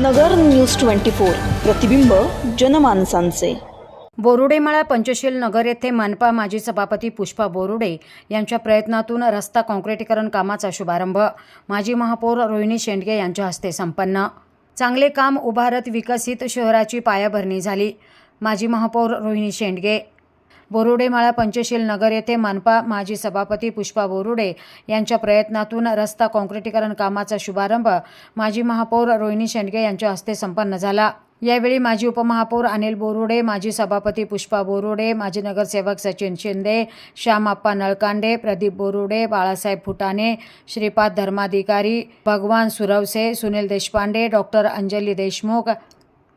नगर news twenty four. प्रतिबिंब जनमानसांचे. बोरुडेमाळा पंचशील नगर येथे मनपा माजी सभापती पुष्पा बोरुडे यांच्या प्रयत्नातून रस्ता काँक्रिटीकरण कामाचा शुभारंभ. माजी महापौर रोहिणी शेंडगे यांच्या हस्ते संपन्न. चांगले काम उभारत विकसित शहराची पायाभरणी झाली. माजी महापौर रोहिणी शेंडगे बोरुडेमाळा पंचशील नगर येथे मनपा माजी सभापती पुष्पा बोरुडे यांच्या प्रयत्नातून रस्ता काँक्रिटीकरण कामाचा शुभारंभ माजी महापौर रोहिणी शेंडगे यांच्या हस्ते संपन्न झाला. यावेळी माजी उपमहापौर अनिल बोरुडे माजी सभापती पुष्पा बोरुडे माजी नगरसेवक सचिन शिंदे श्यामाप्पा नळकांडे Pradeep Borude Balasaheb Phutane Shripad Dharmadhikari Bhagwan Suravase Sunil Deshpande doctor Anjali Deshmukh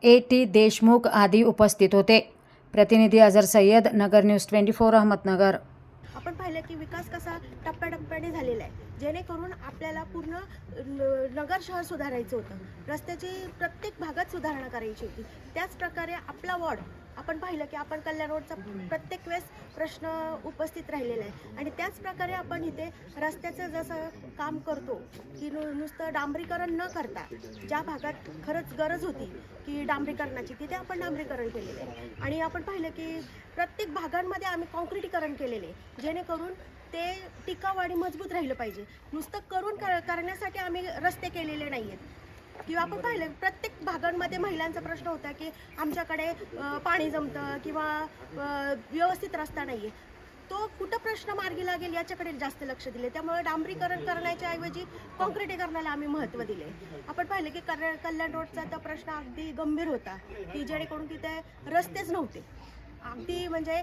A T Deshmukh आदी उपस्थित होते. प्रतिनिधी Azhar Sayyad Nagar news twenty four Ahmednagar. आपण पाहिलं की विकास कसा टप्प्याटप्प्याने झालेला आहे. जेणेकरून आपल्याला पूर्ण न- नगर शहर सुधारायचं होतं. रस्त्याची प्रत्येक भागात सुधारणा करायची होती. त्याच प्रकारे आपला वॉर्ड आपण पाहिलं की आपण कल्याण रोडचा प्रत्येक वेळेस प्रश्न उपस्थित राहिलेला आहे. आणि त्याच प्रकारे आपण इथे रस्त्याचं जसं काम करतो की नु नुसतं डांबरीकरण न करता ज्या भागात खरंच गरज होती की डांबरीकरणाची तिथे आपण डांबरीकरण केलेलं आहे. आणि आपण पाहिलं की प्रत्येक भागांमध्ये आम्ही कॉन्क्रिटीकरण केलेले आहे. जेणेकरून ते टिकाव आणि मजबूत राहिलं पाहिजे. नुसतं करून कर- करण्यासाठी आम्ही रस्ते केलेले नाही आहेत किंवा आपण पाहिलं प्रत्येक भागांमध्ये महिलांचा प्रश्न होता की आमच्याकडे पाणी जमतं किंवा व्यवस्थित रस्ता नाही आहे तो कुठं प्रश्न मार्गी लागेल याच्याकडे जास्त लक्ष दिले. त्यामुळे डांबरीकरण करण्याच्या ऐवजी कॉन्क्रिटीकरणाला आम्ही महत्त्व दिले. आपण पाहिलं की कल्याण कल्याण रोडचा तर प्रश्न अगदी गंभीर होता की जेणेकरून तिथे रस्तेच नव्हते. अगदी म्हणजे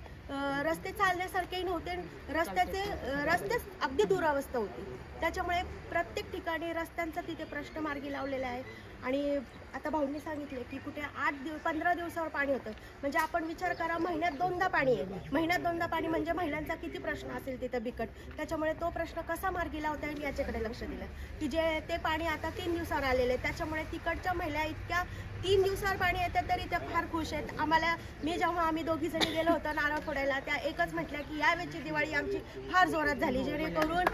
रस्ते चालण्यासारखेही नव्हते रस्त्याचे रस्तेच अगदी दुरावस्था होती. त्याच्यामुळे प्रत्येक ठिकाणी रस्त्यांचा तिथे प्रश्न मार्गी लावलेला आहे. आणि आता भाऊंनी सांगितले की कुठे आठ दिवस पंधरा दिवसावर पाणी होतं. म्हणजे आपण विचार करा महिन्यात दोनदा पाणी आहे. महिन्यात दोनदा पाणी म्हणजे महिलांचा किती प्रश्न असेल तिथं बिकट. त्याच्यामुळे तो प्रश्न कसा मार्गी लावता येईल याच्याकडे लक्ष दिलं. की जे ते पाणी आता तीन दिवसावर आलेलं आहे. त्याच्यामुळे तिकडच्या महिला इतक्या तीन दिवसावर पाणी येतात तरी त्या फार खुश आहेत. आम्हाला मी जेव्हा आम्ही दोघी जणी गेलो होतो नारळ फोडायला त्या एकच म्हटल्या की यावेळची दिवाळी आमची फार जोरात झाली. जेणेकरून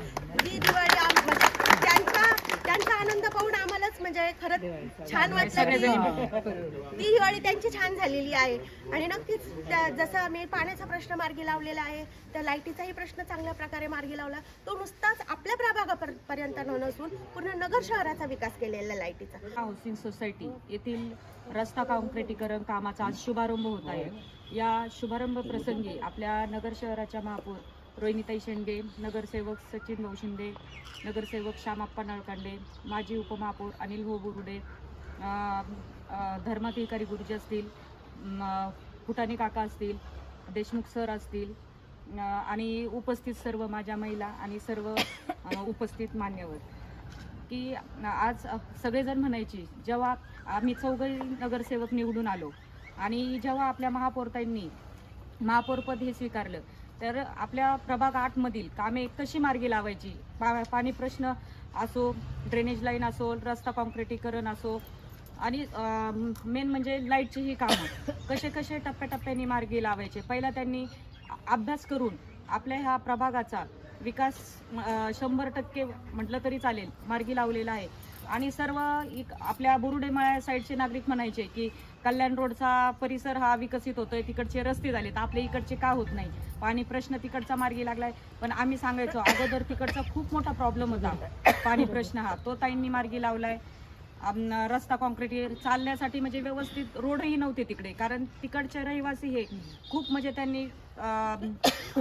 जी दिवाळी आम- त्यांच्या त्यांचा आनंद पाहून आम्हालाच म्हणजे खरंच छान वाटलं की ती दिवाळी त्यांची छान झालेली आहे. आणि नक्कीच जसं आम्ही पाण्याचा प्रश्न मार्गी लावलेला आहे त्या लाईटीचाही प्रश्न चांगल्या प्रकारे मार्गी लावला. तो नुसताच आपल्या प्रभागापर्यंत न नसून पूर्ण नगर शहराचा विकास केलेला लाईटीचा. हाऊसिंग सोसायटी येथील रस्ता काँक्रिटीकरण कामाचा आज शुभारंभ होत आहे. या शुभारंभ प्रसंगी आपल्या नगर शहराच्या महापौर रोहिणीताई शेंडगे नगरसेवक सचिन भाऊ शिंदे नगरसेवक श्यामाप्पा नळकांडे माजी उपमहापौर अनिल भाऊ बुरुडे धर्माधिकारी गुरुजी असतील फुटाणे काका असतील देशमुख सर असतील आणि उपस्थित सर्व माझ्या महिला आणि सर्व उपस्थित मान्यवर. की आज सगळेजण म्हणायची जेव्हा आम्ही चौघही नगरसेवक निवडून आलो आणि जेव्हा आपल्या महापौरताईंनी महापौरपद हे स्वीकारलं तर आपल्या प्रभाग आठमधील कामे कशी मार्गी लावायची? पा पाणी प्रश्न असो ड्रेनेज लाईन असो रस्ता कॉन्क्रिटीकरण असो आणि मेन म्हणजे लाईटची ही कामं. कसे कसे टप्प्याटप्प्याने मार्गी लावायचे? पहिला त्यांनी अभ्यास करून आपल्या ह्या प्रभागाचा विकास शंभर टक्के म्हटलं तरी चालेल मार्गी लावलेला आहे. आणि सर्व आपल्या बुरुडेमाळ्या साईडचे नागरिक म्हणायचे की कल्याण रोडचा परिसर हा विकसित होतोय तिकडचे रस्ते झाले तर आपल्या इकडचे का होत नाही? पाणी प्रश्न तिकडचा मार्गी लागलाय. पण आम्ही सांगायचो अगोदर तिकडचा खूप मोठा प्रॉब्लेम होता. पाणी प्रश्न हा. तो ताईंनी मार्गी लावलाय. रस्ता कॉन्क्रीट चालण्यासाठी म्हणजे व्यवस्थित रोडही नव्हते तिकडे. कारण तिकडचे रहिवासी हे खूप म्हणजे त्यांनी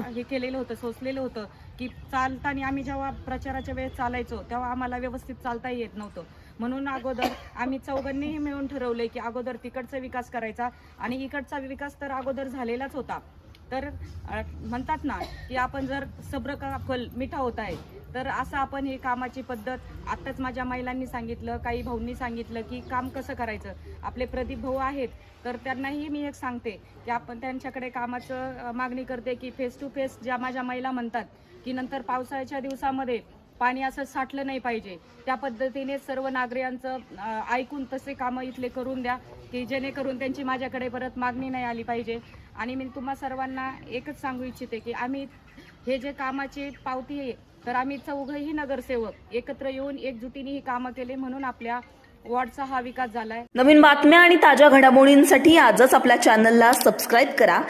हे केलेलं होतं सोसलेलं होतं की चालताना आम्ही जेव्हा प्रचाराच्या वेळेस चालायचो तेव्हा आम्हाला व्यवस्थित चालता येत नव्हतं. म्हणून अगोदर आम्ही चौघांनीही मिळून ठरवलंय की अगोदर तिकडचा विकास करायचा आणि इकडचा विकास तर अगोदर झालेलाच होता. तर म्हणतात ना की आपण जर सब्र का फल मिठा होत आहे तर असं आपण ही कामाची पद्धत आत्ताच माझ्या महिलांनी सांगितलं काही भाऊंनी सांगितलं की काम कसं करायचं? आपले प्रदीप भाऊ आहेत तर त्यांनाही मी एक सांगते की आपण त्यांच्याकडे कामाचं मागणी करते की फेस टू फेस ज्या माझ्या महिला म्हणतात की नंतर पावसाळ्याच्या दिवसामध्ये पाणी असं साठलं नाही पाहिजे. त्या पद्धतीने सर्व नागरिकांचं ऐकून तसे कामं इथले करून द्या की जेणेकरून त्यांची माझ्याकडे परत मागणी नाही आली पाहिजे. आणि मी तुम्हा सर्वांना एकच सांगू इच्छिते की आम्ही हे जे कामाची पावती आहे तर आम्ही चौघही नगरसेवक एकत्र येऊन एकजुटीने ही कामं केले म्हणून आपल्या वॉर्डचा हा विकास झालाय. नवीन बातम्या आणि ताज्या घडामोडींसाठी आजच आपल्या चॅनलला सबस्क्राईब करा.